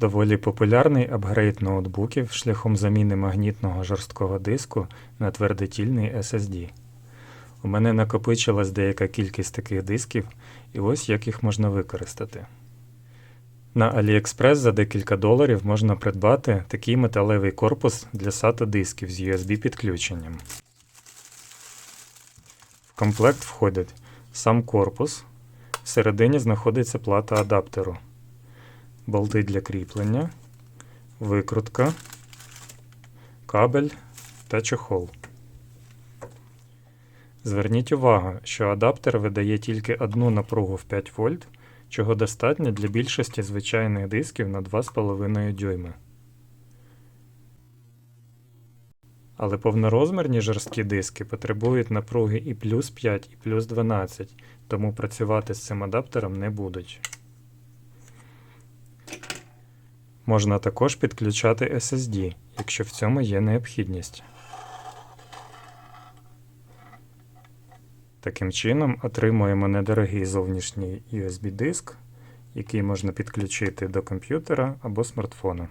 Доволі популярний апгрейд ноутбуків шляхом заміни магнітного жорсткого диску на твердотільний SSD. У мене накопичилась деяка кількість таких дисків, і ось як їх можна використати. На AliExpress за декілька доларів можна придбати такий металевий корпус для SATA дисків з USB підключенням. В комплект входить сам корпус, всередині знаходиться плата адаптеру, болти для кріплення, викрутка, кабель та чохол. Зверніть увагу, що адаптер видає тільки одну напругу в 5 вольт, чого достатньо для більшості звичайних дисків на 2,5 дюйми. Але повнорозмірні жорсткі диски потребують напруги і плюс 5, і плюс 12, тому працювати з цим адаптером не будуть. Можна також підключати SSD, якщо в цьому є необхідність. Таким чином отримуємо недорогий зовнішній USB-диск, який можна підключити до комп'ютера або смартфона.